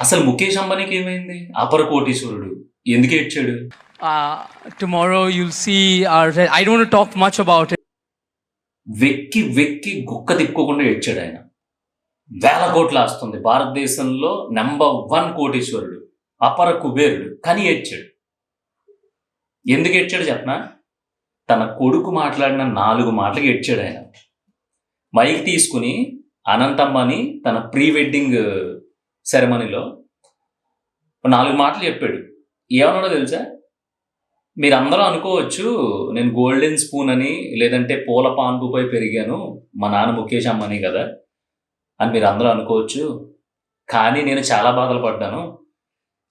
అసలు ముఖేష్ అంబానీకి ఏమైంది? అపర కోటీశ్వరుడు. ఎందుకు ఏడ్చాడు? our. I don't want to talk much about it. వెక్కి వెక్కి గుక్క తిప్పుకోకుండా ఏడ్చాడు ఆయన. వేల కోట్లు ఆస్తుంది. భారతదేశంలో నెంబర్ వన్ కోటీశ్వరుడు అపర కుబేరుడు కానీ ఏడ్చాడు. ఎందుకు ఏడ్చాడు చెప్పనా? తన కొడుకు మాట్లాడిన నాలుగు మాటలకు ఏడ్చాడు ఆయన. మైక్ తీసుకుని అనంతమ్మని తన ప్రీ వెడ్డింగ్ సెరమనీలో నాలుగు మాటలు చెప్పాడు. ఏమన్నాడో తెలుసా? మీరందరూ అనుకోవచ్చు నేను గోల్డెన్ స్పూన్ అని లేదంటే పూల పాన్పుపై పెరిగాను మా నాన్న ముఖేష్ అమ్మని కదా అని మీరు అందరూ అనుకోవచ్చు. కానీ నేను చాలా బాధలు పడ్డాను.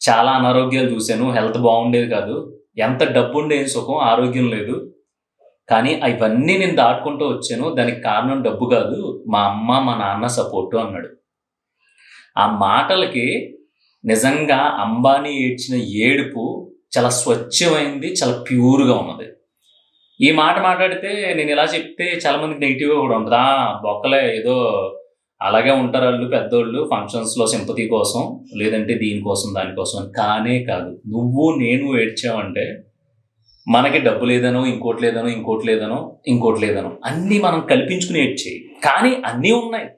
చాలా అనారోగ్యాలు చూశాను. హెల్త్ బాగుండేది కాదు. ఎంత డబ్బు ఉండేది సుఖం ఆరోగ్యం లేదు. కానీ అవన్నీ నేను దాటుకుంటూ వచ్చాను. దానికి కారణం డబ్బు కాదు. మా అమ్మ మా నాన్న సపోర్టు అన్నాడు. ఆ మాటలకి నిజంగా అంబానీ ఏడ్చిన ఏడుపు చాలా స్వచ్ఛమైంది చాలా ప్యూర్గా ఉన్నది. ఈ మాట మాట్లాడితే నేను ఇలా చెప్తే చాలా మందికి నెగిటివ్గా కూడా ఉంటుంది. ఆ బొక్కలే ఏదో అలాగే ఉంటారు వాళ్ళు పెద్దోళ్ళు ఫంక్షన్స్లో సింపతి కోసం లేదంటే దీనికోసం దానికోసం కానే కాదు. నువ్వు నేను ఏడ్చావంటే మనకి డబ్బు లేదనో ఇంకోటి లేదనో ఇంకోటి లేదనో ఇంకోటి లేదనో అన్నీ మనం కల్పించుకుని ఏడ్చేయి. కానీ అన్నీ ఉన్నాయి.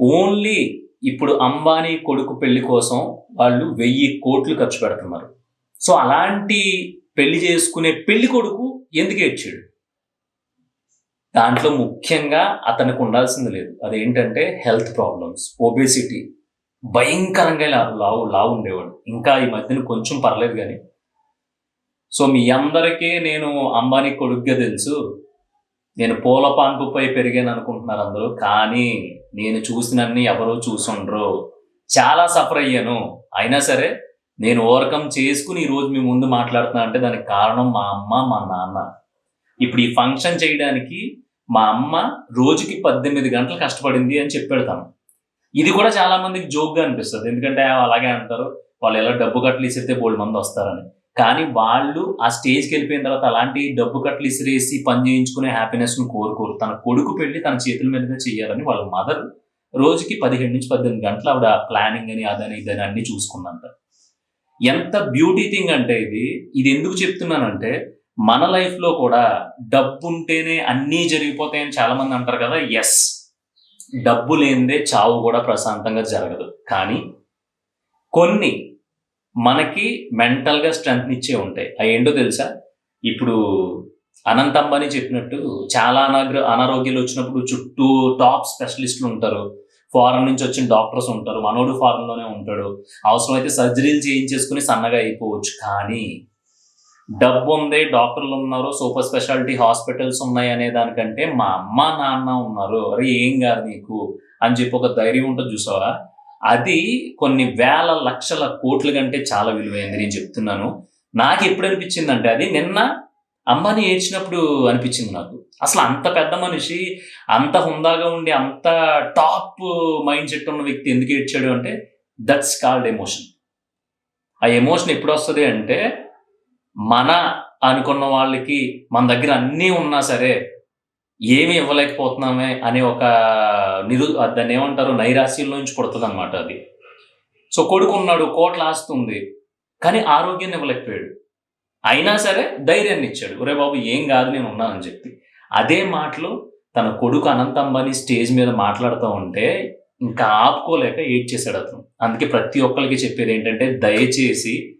ఓన్లీ ఇప్పుడు అంబానీ కొడుకు పెళ్ళి కోసం వాళ్ళు వెయ్యి కోట్లు ఖర్చు పెడుతున్నారు. సో అలాంటి పెళ్ళి చేసుకునే పెళ్ళి కొడుకు ఎందుకు ఏడ్చాడు? దాంట్లో ముఖ్యంగా అతనికి ఉండాల్సింది లేదు. అదేంటంటే హెల్త్ ప్రాబ్లమ్స్ ఒబేసిటీ. భయంకరంగా లావు లావు ఉండేవాడు. ఇంకా ఈ మధ్యన కొంచెం పర్లేదు కానీ. సో మీ అందరికీ నేను అంబానీ కొడుకుగా తెలుసు నేను పూల పాన్పుపై పెరిగాను అనుకుంటున్నారు అందరూ కానీ నేను చూసినన్ని ఎవరూ చూసుండ్రు. చాలా సఫర్ అయ్యాను. అయినా సరే నేను ఓవర్కమ్ చేసుకుని ఈరోజు మీ ముందు మాట్లాడుతున్నా అంటే దానికి కారణం మా అమ్మ మా నాన్న. ఇప్పుడు ఈ ఫంక్షన్ చేయడానికి మా అమ్మ రోజుకి పద్దెనిమిది గంటలు కష్టపడింది అని చెప్పెడతాను ఇది కూడా చాలా మందికి జోక్గా అనిపిస్తుంది. ఎందుకంటే అలాగే అంటారు వాళ్ళు ఎలా డబ్బు కట్టలు ఇసిరితే బోల్డ్ మంది వస్తారని. కానీ వాళ్ళు ఆ స్టేజ్కి వెళ్ళిపోయిన తర్వాత అలాంటి డబ్బు కట్టలు ఇసిరేసి పని చేయించుకునే హ్యాపీనెస్ను కోరుకోరు. తన కొడుకు పెళ్ళి తన చేతుల మీదుగా చేయాలని వాళ్ళ మదర్ రోజుకి పదిహేడు నుంచి పద్దెనిమిది గంటలు ఆవిడ ప్లానింగ్ అని అదని ఇదని అన్ని చూసుకుందంట. ఎంత బ్యూటీ థింగ్ అంటే ఇది ఇది ఎందుకు చెప్తున్నానంటే మన లైఫ్లో కూడా డబ్బు ఉంటేనే అన్నీ జరిగిపోతాయని చాలామంది అంటారు కదా ఎస్ డబ్బు లేనిదే చావు కూడా ప్రశాంతంగా జరగదు. కానీ కొన్ని మనకి మెంటల్గా స్ట్రెంగ్త్ ఇచ్చే ఉంటాయి. అవి ఏంటో తెలుసా? ఇప్పుడు అనంత అంబానీ చెప్పినట్టు చాలా అనాగ్ర అనారోగ్యాలు వచ్చినప్పుడు చుట్టూ టాప్ స్పెషలిస్టులు ఉంటారు. ఫారెన్ నుంచి వచ్చిన డాక్టర్స్ ఉంటారు. మనోడు ఫారెన్లోనే ఉంటాడు. అవసరమైతే సర్జరీలు చేయించేసుకుని సన్నగా అయిపోవచ్చు. కానీ డబ్బు ఉంది డాక్టర్లు ఉన్నారు. సూపర్ స్పెషాలిటీ హాస్పిటల్స్ ఉన్నాయి అనే దానికంటే మా అమ్మ నాన్న ఉన్నారు. అరే ఏం కాదు నీకు? అని చెప్పి ఒక ధైర్యం ఉంటుంది చూసావా? అది కొన్ని వేల లక్షల కోట్ల కంటే చాలా విలువైంది నేను చెప్తున్నాను. నాకు ఎప్పుడు అనిపించింది అంటే అది నిన్న అమ్మని ఏడ్చినప్పుడు అనిపించింది నాకు. అసలు అంత పెద్ద మనిషి అంత హుందాగా ఉండి అంత టాప్ మైండ్ సెట్ ఉన్న వ్యక్తి ఎందుకు ఏడ్చాడు అంటే దట్స్ కాల్డ్ ఎమోషన్. ఆ ఎమోషన్ ఎప్పుడు వస్తుంది అంటే మన అనుకున్న వాళ్ళకి మన దగ్గర అన్నీ ఉన్నా సరే ఏమి ఇవ్వలేకపోతున్నామే అనే ఒక నిరు దాన్ని ఏమంటారు నైరాశ్యంలోంచి నుంచి అనమాట అది. సో కొడుకు ఉన్నాడు కోట్ల ఆస్తి కానీ ఆరోగ్యాన్ని ఇవ్వలేకపోయాడు. అయినా సరే ధైర్యాన్ని ఇచ్చాడు. ఒరే బాబు ఏం కాదు నేను ఉన్నానని చెప్పి. అదే మాటలు తన కొడుకు అనంత అంబానీ స్టేజ్ మీద మాట్లాడుతూ ఉంటే ఇంకా ఆపుకోలేక ఏడ్చేశాడు అతను. అందుకే ప్రతి ఒక్కరికి చెప్పేది ఏంటంటే దయచేసి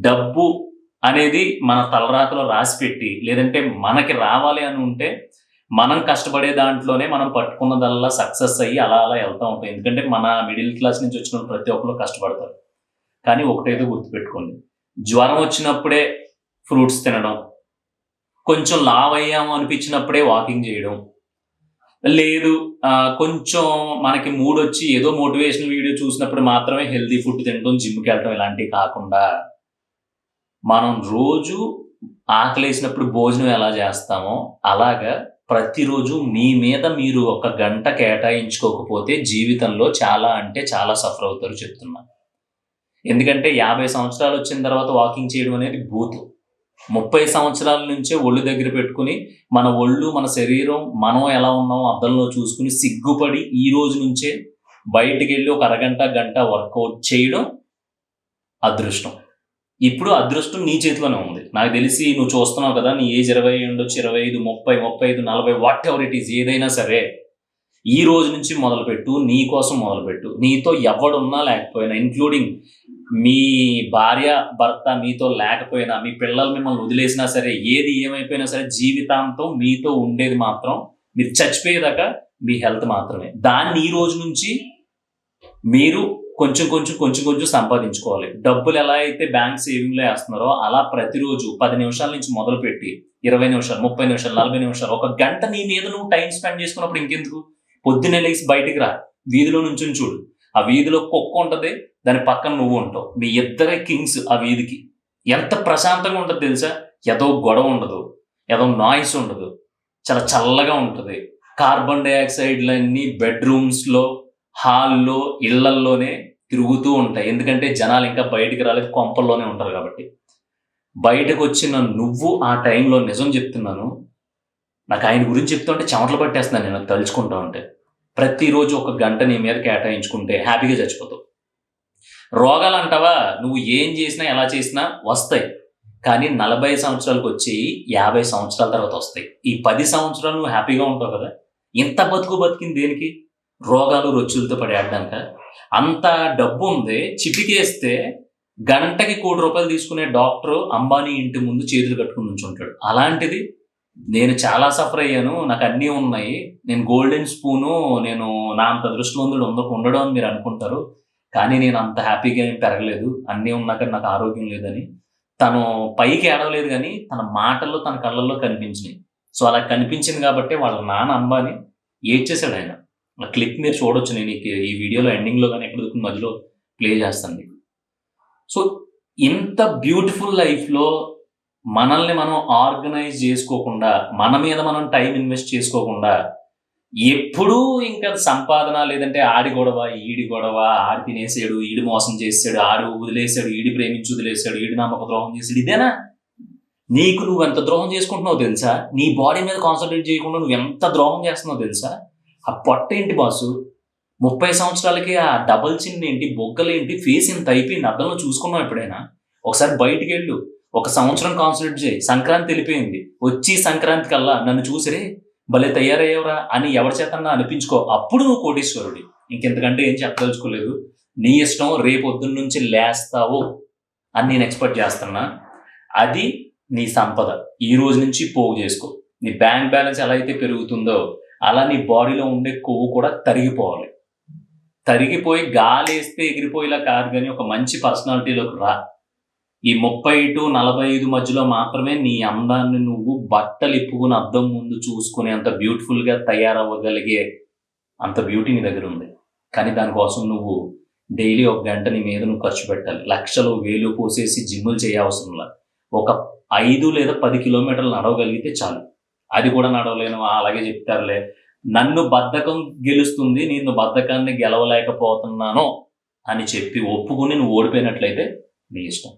డబ్బు అనేది మన తలరాతలో రాసిపెట్టి లేదంటే మనకి రావాలి అని ఉంటే మనం కష్టపడే దాంట్లోనే మనం పట్టుకున్నదల్లా సక్సెస్ అయ్యి అలా అలా వెళ్తూ ఉంటాం. ఎందుకంటే మన మిడిల్ క్లాస్ నుంచి వచ్చిన ప్రతి ఒక్కరు కష్టపడతారు. కానీ ఒకటేదో గుర్తుపెట్టుకోండి. జ్వరం వచ్చినప్పుడే ఫ్రూట్స్ తినడం కొంచెం లావ్ అయ్యాము అనిపించినప్పుడే వాకింగ్ చేయడం లేదు కొంచెం మనకి మూడ్ వచ్చి ఏదో మోటివేషనల్ వీడియో చూసినప్పుడు మాత్రమే హెల్తీ ఫుడ్ తినడం జిమ్కి వెళ్ళడం ఇలాంటివి కాకుండా మనం రోజు ఆకలేసినప్పుడు భోజనం ఎలా చేస్తామో అలాగా ప్రతిరోజు మీ మీద మీరు ఒక గంట కేటాయించుకోకపోతే జీవితంలో చాలా అంటే చాలా సఫర్ అవుతారు చెప్తున్నా. ఎందుకంటే యాభై సంవత్సరాలు వచ్చిన తర్వాత వాకింగ్ చేయడం అనేది బూతు. ముప్పై సంవత్సరాల నుంచే ఒళ్ళు దగ్గర పెట్టుకుని మన ఒళ్ళు మన శరీరం మనం ఎలా ఉన్నామో అద్దంలో చూసుకుని సిగ్గుపడి ఈ రోజు నుంచే బయటికి వెళ్ళి ఒక అరగంట గంట వర్కౌట్ చేయడం అదృష్టం. ఇప్పుడు అదృష్టం నీ చేతిలోనే ఉంది. నాకు తెలిసి నువ్వు చూస్తున్నావు కదా నీ ఏజ్ ఇరవై ఉండొచ్చు ఇరవై ఐదు ముప్పై ముప్పై ఐదు నలభై వాట్ ఎవర్ ఇట్ ఈస్ ఏదైనా సరే ఈ రోజు నుంచి మొదలుపెట్టు నీ కోసం మొదలుపెట్టు. నీతో ఎవడున్నా లేకపోయినా ఇంక్లూడింగ్ మీ భార్య భర్త మీతో లేకపోయినా మీ పిల్లలు మిమ్మల్ని వదిలేసినా సరే ఏది ఏమైపోయినా సరే జీవితాంతం మీతో ఉండేది మాత్రం మీరు చచ్చిపోయేదాకా మీ హెల్త్ మాత్రమే. దాన్ని ఈ రోజు నుంచి మీరు కొంచెం కొంచెం కొంచెం కొంచెం సంపాదించుకోవాలి. డబ్బులు ఎలా అయితే బ్యాంక్ సేవింగ్లో వేస్తున్నారో అలా ప్రతిరోజు పది నిమిషాల నుంచి మొదలుపెట్టి ఇరవై నిమిషాలు ముప్పై నిమిషాలు నలభై నిమిషాలు ఒక గంట నీ మీద నువ్వు టైం స్పెండ్ చేసుకున్నప్పుడు ఇంకెందుకు? పొద్దున్నే లేచి బయటికి రా. వీధిలో నుంచి చూడు. ఆ వీధిలో కుక్క ఉంటుంది దాని పక్కన నువ్వు ఉంటావు. మీ ఇద్దరే కింగ్స్ ఆ వీధికి. ఎంత ప్రశాంతంగా ఉంటుంది తెలుసా? ఏదో గొడవ ఉండదు ఏదో నాయిస్ ఉండదు. చాలా చల్లగా ఉంటుంది. కార్బన్ డైఆక్సైడ్లన్నీ బెడ్రూమ్స్లో హాల్లో ఇళ్ళల్లోనే తిరుగుతూ ఉంటాయి. ఎందుకంటే జనాలు ఇంకా బయటికి రాలేదు కొంపల్లోనే ఉంటారు కాబట్టి. బయటకు వచ్చిన నువ్వు ఆ టైంలో నిజం చెప్తున్నాను. నాకు ఆయన గురించి చెప్తుంటే చెమటలు పట్టేస్తున్నాను నేను తలుచుకుంటా ఉంటే. ప్రతిరోజు ఒక గంట నీ మీద కేటాయించుకుంటే హ్యాపీగా చచ్చిపోతావు. రోగాలు అంటావా? నువ్వు ఏం చేసినా ఎలా చేసినా వస్తాయి. కానీ నలభై సంవత్సరాలకు వచ్చి యాభై సంవత్సరాల తర్వాత వస్తాయి. ఈ పది సంవత్సరాలు నువ్వు హ్యాపీగా ఉంటావు కదా? ఇంత బతుకు బతికింది దేనికి? రోగాలు రొచ్చులతో పడి ఆడడానిక. అంత డబ్బు ఉంది చిటికేస్తే గంటకి కోటి రూపాయలు తీసుకునే డాక్టర్ అంబానీ ఇంటి ముందు చేతులు కట్టుకుని ఉంటాడు అలాంటిది నేను చాలా సఫర్ అయ్యాను నాకు అన్నీ ఉన్నాయి. నేను గోల్డెన్ స్పూను నేను నా అంత దృష్టివంతుడు ఉంద ఉండడం అని మీరు అనుకుంటారు. కానీ నేను అంత హ్యాపీగా ఏం పెరగలేదు. అన్నీ ఉన్నాక నాకు ఆరోగ్యం లేదని. తను పైకి ఏడవలేదు కానీ తన మాటల్లో తన కళ్ళల్లో కనిపించినాయి. సో అలా కనిపించింది కాబట్టి వాళ్ళ నాన్న అంబాని ఏడ్చేశాడు ఆయన. ఆ క్లిప్ మీరు చూడొచ్చు. నేను ఈ ఈ వీడియోలో ఎండింగ్లో కానీ ఎక్కడ మధ్యలో ప్లే చేస్తాను మీకు. సో ఇంత బ్యూటిఫుల్ లైఫ్లో మనల్ని మనం ఆర్గనైజ్ చేసుకోకుండా మన మీద మనం టైం ఇన్వెస్ట్ చేసుకోకుండా ఎప్పుడూ ఇంకా సంపాదన లేదంటే ఆడి గొడవ ఈడి గొడవ ఆడి తినేసాడు ఈడి మోసం చేసాడు ఆడు వదిలేసాడు ఈడి ప్రేమించి వదిలేసాడు ఈడి నమ్మక ద్రోహం చేసాడు ఇదేనా? నీకు నువ్వు ఎంత ద్రోహం చేసుకుంటున్నావు తెలుసా? నీ బాడీ మీద కాన్సన్ట్రేట్ చేయకుండా నువ్వు ఎంత ద్రోహం చేస్తున్నావు తెలుసా? ఆ పొట్ట ఏంటి బాసు? ముప్పై సంవత్సరాలకి ఆ డబల్ చిన్ ఏంటి బొగ్గలు ఏంటి ఫేస్ ఇంత అయిపోయింది అర్థంలో చూసుకున్నావు ఎప్పుడైనా? ఒకసారి బయటికి వెళ్ళు ఒక సంవత్సరం కాన్సన్ట్రేట్ చేయి సంక్రాంతి వెళ్ళిపోయింది. వచ్చి సంక్రాంతి కల్లా నన్ను చూసిరే భలే తయారయ్యవరా అని ఎవరి చేతన్నా అనిపించుకో అప్పుడు నువ్వు కోటీశ్వరుడి. ఇంకెంతకంటే ఏం చెప్పదలుచుకోలేదు. నీ ఇష్టం రేపు నుంచి లేస్తావు అని నేను ఎక్స్పెక్ట్ చేస్తున్నా. అది నీ సంపద. ఈ రోజు నుంచి పోగు చేసుకో. నీ బ్యాంక్ బ్యాలెన్స్ ఎలా అయితే పెరుగుతుందో అలా నీ బాడీలో ఉండే కొవ్వు కూడా తరిగిపోవాలి. తరిగిపోయి గాలి వేస్తే ఎగిరిపోయేలా కాదు కానీ ఒక మంచి పర్సనాలిటీలోకి రా. ఈ ముప్పై టు నలభై ఐదు మధ్యలో మాత్రమే నీ అందాన్ని నువ్వు బట్టలు ఇప్పుకుని అద్దం ముందు చూసుకునే అంత బ్యూటిఫుల్గా తయారవ్వగలిగే అంత బ్యూటీ నీ దగ్గర ఉంది. కానీ దానికోసం నువ్వు డైలీ ఒక గంట నీ మీద నువ్వు ఖర్చు పెట్టాలి. లక్షలు వేలు పోసేసి జిమ్ములు చేయవసరంలా ఒక ఐదు లేదా పది కిలోమీటర్లు నడవగలిగితే చాలు. అది కూడా నడవలేను అలాగే చెప్తారులే. నన్ను బద్ధకం గెలుస్తుంది నేను బద్ధకాన్ని గెలవలేకపోతున్నాను అని చెప్పి ఒప్పుకుని నువ్వు ఓడిపోయినట్లయితే నీ ఇష్టం.